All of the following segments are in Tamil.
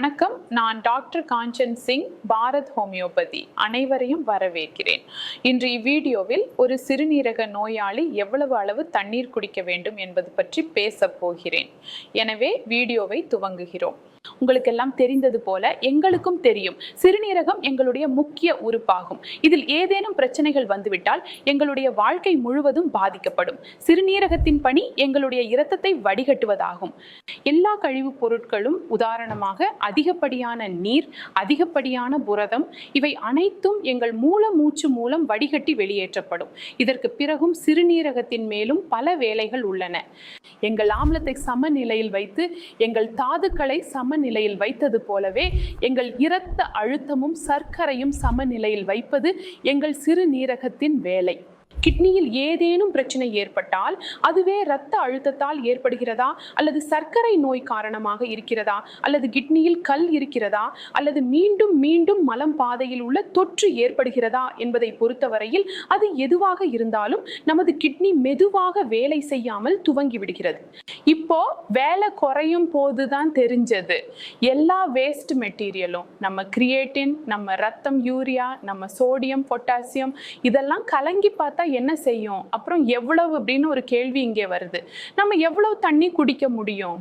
வணக்கம். நான் டாக்டர் காஞ்சன் சிங் பாரத் ஹோமியோபதி. அனைவரையும் வரவேற்கிறேன். இன்று இவ்வீடியோவில் ஒரு சிறுநீரக நோயாளி எவ்வளவு அளவு தண்ணீர் குடிக்க வேண்டும் என்பது பற்றி பேசப் போகிறேன். எனவே வீடியோவை துவங்குகிறோம். உங்களுக்கெல்லாம் தெரிந்தது போல எங்களுக்கும் தெரியும். சிறுநீரகம் எங்களுடைய முக்கிய உறுப்பாகும். இதில் ஏதேனும் பிரச்சனைகள் வந்துவிட்டால் எங்களுடைய வாழ்க்கை முழுவதும் பாதிக்கப்படும். சிறுநீரகத்தின் பணி எங்களுடைய இரத்தத்தை வடிகட்டுவதாகும். எல்லா கழிவுப் பொருட்களும் உதாரணமாக அதிகப்படியான நீர் அதிகப்படியான புரதம் இவை அனைத்தும் எங்கள் மூல மூச்சு மூலம் வடிகட்டி வெளியேற்றப்படும். இதற்கு பிறகும் சிறுநீரகத்தின் மேலும் பல வேலைகள் உள்ளன. எங்கள் ஆம்லத்தை சமநிலையில் வைத்து எங்கள் தாதுக்களை சமநிலையில் வைத்தது போலவே எங்கள் இரத்த அழுத்தமும் சர்க்கரையும் சமநிலையில் வைப்பது எங்கள் சிறுநீரகத்தின் வேலை. கிட்னியில் ஏதேனும் பிரச்சனை ஏற்பட்டால் அதுவே இரத்த அழுத்தத்தால் ஏற்படுகிறதா? அல்லது சர்க்கரை நோய் காரணமாக இருக்கிறதா? அல்லது கிட்னியில் கல் இருக்கிறதா? அல்லது மீண்டும் மீண்டும் மலம் பாதையில் உள்ள தொற்று ஏற்படுகிறதா என்பதை பொறுத்தவரையில் அது எதுவாக இருந்தாலும் நமது கிட்னி மெதுவாக வேலை செய்யாமல் துவங்கி விடுகிறது. இப்போ வேலை குறையும் போதுதான் தெரிஞ்சது. எல்லா வேஸ்ட் மெட்டீரியலும் நம்ம கிரியேட்டின் நம்ம ரத்தம் யூரியா நம்ம சோடியம் பொட்டாசியம் இதெல்லாம் கலங்கி பார்த்தா என்ன செய்யும்? அப்புறம் எவ்வளவு அப்படின்னு ஒரு கேள்வி இங்கே வருது. நம்ம எவ்வளவு தண்ணி குடிக்க முடியும்?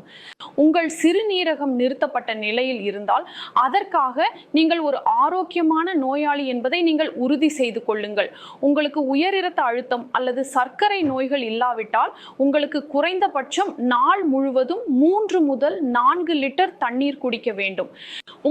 உங்கள் சிறுநீரகம் நிறுத்தப்பட்ட நிலையில் இருந்தால் அதற்காக நீங்கள் ஒரு ஆரோக்கியமான நோயாளி என்பதை நீங்கள் உறுதி செய்து கொள்ளுங்கள். உங்களுக்கு உயர் இரத்த அழுத்தம் அல்லது சர்க்கரை நோய்கள் இல்லாவிட்டால் உங்களுக்கு குறைந்தபட்சம் நாள் முழுவதும் மூன்று முதல் நான்கு லிட்டர் தண்ணீர் குடிக்க வேண்டும்.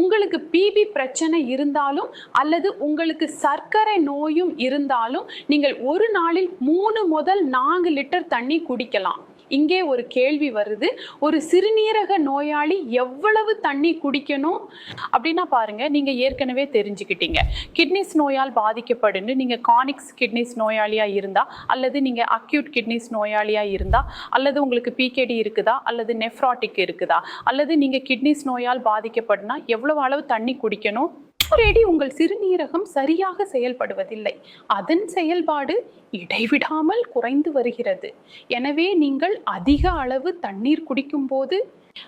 உங்களுக்கு பிபி பிரச்சனை இருந்தாலும் அல்லது உங்களுக்கு சர்க்கரை நோயும் இருந்தாலும் நீங்கள் ஒரு நாளில் மூணு முதல் நான்கு லிட்டர் தண்ணி குடிக்கலாம். இங்கே ஒரு கேள்வி வருது. ஒரு சிறுநீரக நோயாளி எவ்வளவு தண்ணி குடிக்கணும்? அப்படின்னா பாருங்க நீங்க ஏற்கனவே தெரிஞ்சுக்கிட்டீங்க. கிட்னிஸ் நோயால் பாதிக்கப்படுன்னு நீங்க கானிக்ஸ் கிட்னிஸ் நோயாளியா இருந்தா அல்லது நீங்க அக்யூட் கிட்னிஸ் நோயாளியா இருந்தா அல்லது உங்களுக்கு பிகேடி இருக்குதா அல்லது நெஃப்ராட்டிக் இருக்குதா அல்லது நீங்க கிட்னிஸ் நோயால் பாதிக்கப்படுனா எவ்வளவு அளவு தண்ணி குடிக்கணும்? ஆல்ரெடி உங்கள் சிறுநீரகம் சரியாக செயல்படுவதில்லை. அதன் செயல்பாடு இடைவிடாமல் குறைந்து வருகிறது. எனவே நீங்கள் அதிக அளவு தண்ணீர் குடிக்கும்போது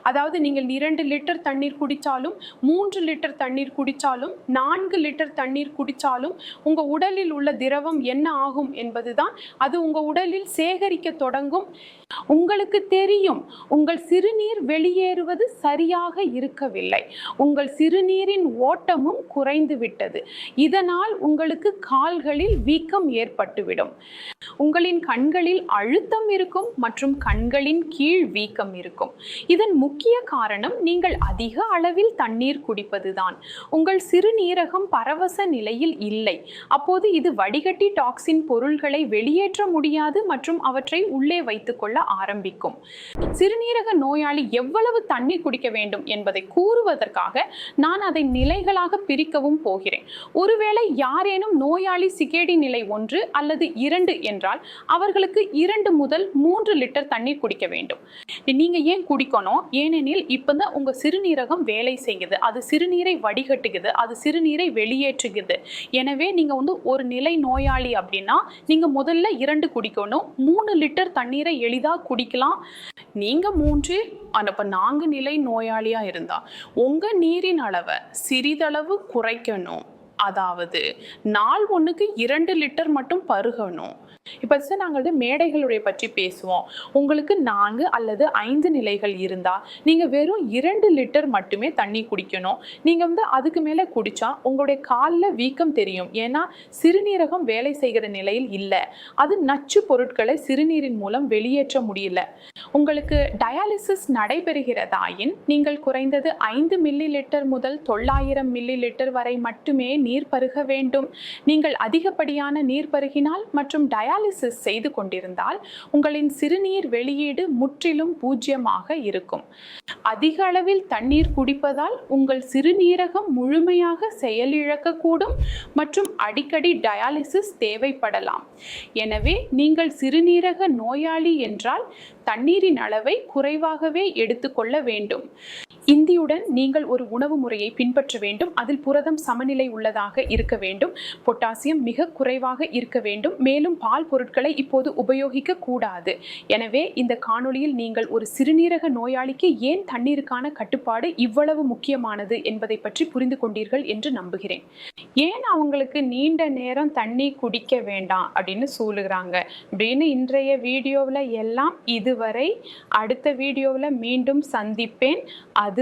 அதாவது நீங்கள் இரண்டு லிட்டர் தண்ணீர் குடித்தாலும் மூன்று லிட்டர் தண்ணீர் குடித்தாலும் நான்கு லிட்டர் தண்ணீர் குடித்தாலும் உங்கள் உடலில் உள்ள திரவம் என்ன ஆகும் என்பதுதான் அது உங்கள் உடலில் சேகரிக்க தொடங்கும். உங்களுக்கு தெரியும் உங்கள் சிறுநீர் வெளியேறுவது சரியாக இருக்கவில்லை. உங்கள் சிறுநீரின் ஓட்டமும் குறைந்து விட்டது. இதனால் உங்களுக்கு கால்களில் வீக்கம் ஏற்பட்டுவிடும். உங்களின் கண்களில் அழுத்தம் இருக்கும் மற்றும் கண்களின் கீழ் வீக்கம் இருக்கும். இதன் முக்கிய காரணம் நீங்கள் அதிக அளவில் தண்ணீர் குடிப்பதுதான். உங்கள் சிறுநீரகம் பரவச நிலையில் இல்லை. அப்போது இது வடிகட்டி டாக்ஸின் பொருள்களை வெளியேற்ற முடியாது மற்றும் அவற்றை உள்ளே வைத்துக்கொள்ள ஆரம்பிக்கும். சிறுநீரக நோயாளி எவ்வளவு தண்ணீர் குடிக்க வேண்டும் என்பதை கூறுவதற்காக நான் அதை நிலைகளாக பிரிக்கவும் போகிறேன். ஒருவேளை யாரேனும் நோயாளி சிகேடி நிலை ஒன்று அல்லது இரண்டு என்றால் அவர்களுக்கு இரண்டு முதல் மூன்று லிட்டர் தண்ணீர் குடிக்க வேண்டும். நீங்க ஏன் குடிக்கணும்? ஏனெனில் இப்போ தான் உங்கள் சிறுநீரகம் வேலை செய்யுது. அது சிறுநீரை வடிகட்டுகிறது. அது சிறுநீரை வெளியேற்றுகிறது. எனவே நீங்கள் வந்து ஒரு நிலை நோயாளி அப்படின்னா நீங்கள் முதல்ல இரண்டு குடிக்கணும். மூணு லிட்டர் தண்ணீரை எளிதாக குடிக்கலாம். நீங்கள் மூன்று அப்போ நான்கு நிலை நோயாளியாக இருந்தால் உங்கள் நீரின் அளவை சிறிதளவு குறைக்கணும். அதாவது நாள் ஒன்றுக்கு இரண்டு லிட்டர் மட்டும் பருகணும். இப்போ சார் நாங்கள் வந்து மேடைகளுடைய பற்றி பேசுவோம். உங்களுக்கு நான்கு அல்லது ஐந்து நிலைகள் இருந்தால் நீங்கள் வெறும் இரண்டு லிட்டர் மட்டுமே தண்ணி குடிக்கணும். நீங்கள் வந்து அதுக்கு மேலே குடித்தா உங்களுடைய காலில் வீக்கம் தெரியும். ஏன்னா சிறுநீரகம் வேலை செய்கிற நிலையில் இல்லை. அது நச்சு பொருட்களை சிறுநீரின் மூலம் வெளியேற்ற முடியல. உங்களுக்கு டயாலிசிஸ் நடைபெறுகிறதாயின் நீங்கள் குறைந்தது ஐந்து மில்லி லிட்டர் முதல் தொள்ளாயிரம் மில்லி லிட்டர் வரை மட்டுமே நீர் பருக வேண்டும். நீங்கள் அதிகப்படியான நீர் பருகினால் மற்றும் டயாலிசிஸ் செய்து கொண்டிருந்தால் உங்களின் சிறுநீர் வெளியீடு முற்றிலும் பூஜ்ஜியமாக இருக்கும். அதிக அளவில் தண்ணீர் குடிப்பதால் உங்கள் சிறுநீரகம் முழுமையாக செயலிழக்கக்கூடும் மற்றும் அடிக்கடி டயாலிசிஸ் தேவைப்படலாம். எனவே நீங்கள் சிறுநீரக நோயாளி என்றால் தண்ணீரின் அளவை குறைவாகவே எடுத்துக்கொள்ள வேண்டும். இந்தியுடன் நீங்கள் ஒரு உணவு முறையை பின்பற்ற வேண்டும். அதில் புரதம் சமநிலை உள்ளதாக இருக்க வேண்டும். பொட்டாசியம் மிக குறைவாக இருக்க வேண்டும். மேலும் பால் பொருட்களை இப்போது உபயோகிக்க கூடாது. எனவே இந்த காணொளியில் நீங்கள் ஒரு சிறுநீரக நோயாளிக்கு ஏன் தண்ணீருக்கான கட்டுப்பாடு இவ்வளவு முக்கியமானது என்பதை பற்றி புரிந்து கொண்டீர்கள் என்று நம்புகிறேன். ஏன் அவங்களுக்கு நீண்ட நேரம் தண்ணி குடிக்க வேண்டாம் அப்படின்னு சொல்லுகிறாங்க அப்படின்னு இன்றைய வீடியோவில் எல்லாம் இதுவரை அடுத்த வீடியோவில் மீண்டும் சந்திப்பேன். அது